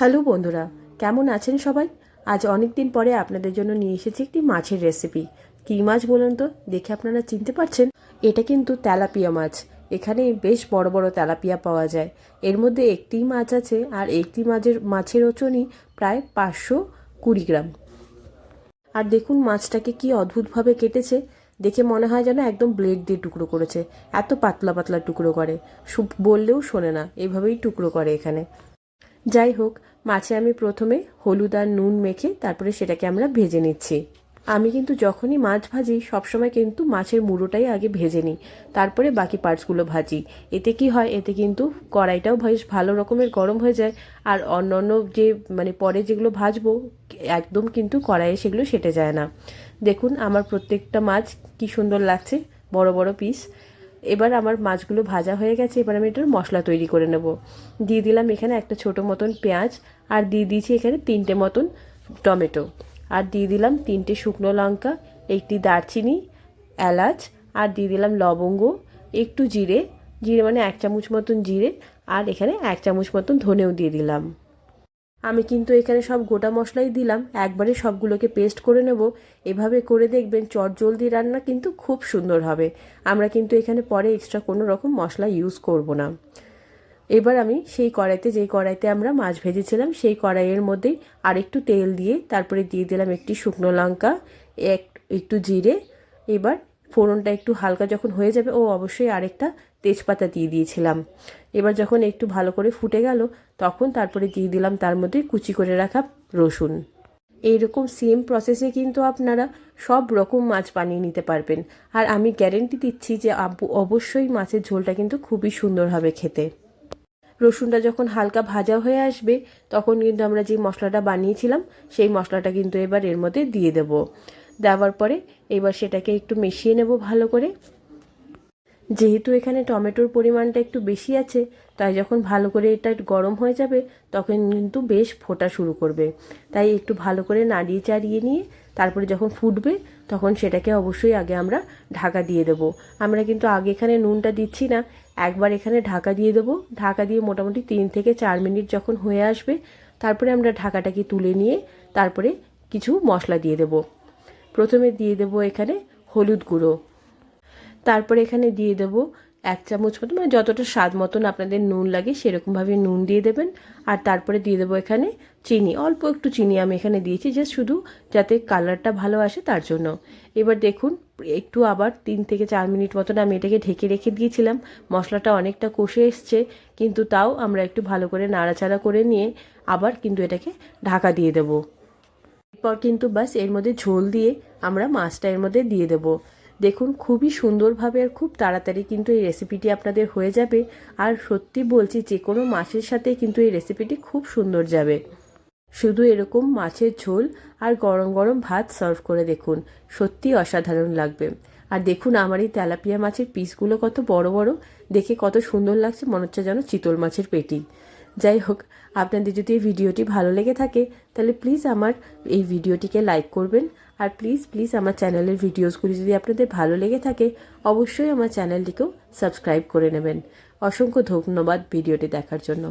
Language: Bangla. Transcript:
হ্যালো বন্ধুরা, কেমন আছেন সবাই? আজ অনেক দিন পরে আপনাদের জন্য নিয়ে এসেছি একটি মাছের রেসিপি কী মাছ বলুন তো? দেখে আপনারা চিনতে পারছেন। এটা কিন্তু তেলাপিয়া মাছ। এখানে বেশ বড় বড় তেলাপিয়া পাওয়া যায়। এর মধ্যে একটি মাছ আছে আর একটি মাছের মাছের ওজনই প্রায় পাঁচশো কুড়ি গ্রাম। আর দেখুন মাছটাকে কি অদ্ভুতভাবে কেটেছে। দেখে মনে হয় যেন একদম ব্লেড দিয়ে টুকরো করেছে। এত পাতলা পাতলা টুকরো করে। বললেও শোনে না। এভাবেই টুকরো করে এখানে। যাই হোক, মাছে আমি প্রথমে হলুদ আর নুন মেখে তারপরে সেটাকে আমরা ভেজে নিচ্ছি। আমি কিন্তু যখনই মাছ ভাজি, সবসময় কিন্তু মাছের মুড়োটাই আগে ভেজে নিই। তারপরে বাকি পার্টসগুলো ভাজি। এতে কি হয়, এতে কিন্তু কড়াইটাও বেশ ভালো রকমের গরম হয়ে যায়। আর অন্য অন্য যে মানে পরে যেগুলো ভাজবো, একদম কিন্তু কড়াইয়ে সেগুলো সেটে যায় না। দেখুন, আমার প্রত্যেকটা মাছ কি সুন্দর লাগছে, বড় বড় পিস এবার আমার মাছগুলো ভাজা হয়ে গেছে, এবার আমি এটার মশলা তৈরি করে নেব। দিয়ে দিলাম এখানে একটা ছোট মতন পেঁয়াজ, আর দিয়ে দিয়েছি এখানে তিনটে মতন টমেটো। আর দিয়ে দিলাম তিনটে শুকনো লঙ্কা, একটি দারচিনি, এলাচ, আর দিয়ে দিলাম লবঙ্গ, একটু জিরে জিরে মানে এক চামচ মতন জিরে, আর এখানে এক চামচ মতন ধনেও দিয়ে দিলাম। আমি কিন্তু এখানে সব গোটা মশলাই দিলাম, একবারে সবগুলোকে পেস্ট করে নেব। এভাবে করে দেখবেন চট জলদি রান্না কিন্তু খুব সুন্দর হবে। আমরা কিন্তু এখানে পরে এক্সট্রা কোনো রকম মশলা ইউজ করব না। এবার আমি সেই কড়াইতে, যেই কড়াইতে আমরা মাছ ভেজেছিলাম, সেই কড়াইয়ের মধ্যেই আরেকটু তেল দিয়ে তারপরে দিয়ে দিলাম একটি শুকনো লঙ্কা, এক, একটু জিরে, এবার ফোড়নটা একটু হালকা যখন হয়ে যাবে, ও অবশ্যই আরেকটা তেজপাতা দিয়ে দিয়েছিলাম। এবার যখন একটু ভালো করে ফুটে গেল, তখন তারপরে দিয়ে দিলাম তার মধ্যে কুচি করে রাখা রসুন। এইরকম সেম প্রসেসে কিন্তু আপনারা সব রকম মাছ বানিয়ে নিতে পারবেন। আর আমি গ্যারেন্টি দিচ্ছি যে আব- অবশ্যই মাছের ঝোলটা কিন্তু খুবই সুন্দর হবে খেতে। রসুনটা যখন হালকা ভাজা হয়ে আসবে, তখন কিন্তু আমরা যে মশলাটা বানিয়েছিলাম, সেই মশলাটা কিন্তু এবার এর মধ্যে দিয়ে দেব। দেওয়ার পরে এবার সেটাকে একটু মিশিয়ে নেব ভালো করে। যেহেতু এখানে টমেটোর পরিমাণটা একটু বেশি আছে, তাই যখন ভালো করে এটা গরম হয়ে যাবে, তখন কিন্তু বেশ ফোটা শুরু করবে। তাই একটু ভালো করে নাড়িয়ে চাড়িয়ে নিয়ে তারপরে যখন ফুটবে, তখন সেটাকে অবশ্যই আগে আমরা ঢাকা দিয়ে দেবো। আমরা কিন্তু আগে এখানে নুনটা দিচ্ছি না, একবার এখানে ঢাকা দিয়ে দেবো। ঢাকা দিয়ে মোটামুটি তিন থেকে চার মিনিট যখন হয়ে আসবে, তারপরে আমরা ঢাকাটাকে তুলে নিয়ে তারপরে কিছু মশলা দিয়ে দেবো। প্রথমে দিয়ে দেবো এখানে হলুদ গুঁড়ো। তারপরে এখানে দিয়ে দেব এক চামচ মতো মানে যতটা স্বাদ মতন আপনাদের নুন লাগে সেরকমভাবে নুন দিয়ে দেবেন। আর তারপরে দিয়ে দেবো এখানে চিনি, অল্প একটু চিনি আমি এখানে দিয়েছি জাস্ট শুধু যাতে কালারটা ভালো আসে তার জন্য। এবার দেখুন, একটু আবার তিন থেকে চার মিনিট মতন আমি এটাকে ঢেকে রেখে দিয়েছিলাম, মশলাটা অনেকটা কষে এসছে, কিন্তু তাও আমরা একটু ভালো করে নাড়াচাড়া করে নিয়ে আবার কিন্তু এটাকে ঢাকা দিয়ে দেবো। এরপর কিন্তু বাসের মধ্যে ঝোল দিয়ে আমরা মাছটা এর মধ্যে দিয়ে দেব। দেখুন, খুবই সুন্দরভাবে আর খুব তাড়াতাড়ি কিন্তু এই রেসিপিটি আপনাদের হয়ে যাবে। আর সত্যি বলছি, যে কোনো মাছের সাথে কিন্তু এই রেসিপিটি খুব সুন্দর যাবে। শুধু এরকম মাছের ঝোল আর গরম গরম ভাত সার্ভ করে দেখুন। সত্যি অসাধারণ লাগবে। আর দেখুন, আমার এই তেলাপিয়া মাছের পিসগুলো কত বড় বড়। দেখে কত সুন্দর লাগছে, মনে হচ্ছে যেন চিতল মাছের পেটি। যাই হোক আপনাদের যদি এই ভিডিওটি ভালো লেগে থাকে, তাহলে প্লিজ আমার এই ভিডিওটিকে লাইক করবেন। আর প্লিজ প্লিজ আমার চ্যানেলের ভিডিওসগুলি যদি আপনাদের ভালো লেগে থাকে, অবশ্যই আমার চ্যানেলটিকেও সাবস্ক্রাইব করে নেবেন। অসংখ্য ধন্যবাদ ভিডিওটি দেখার জন্য।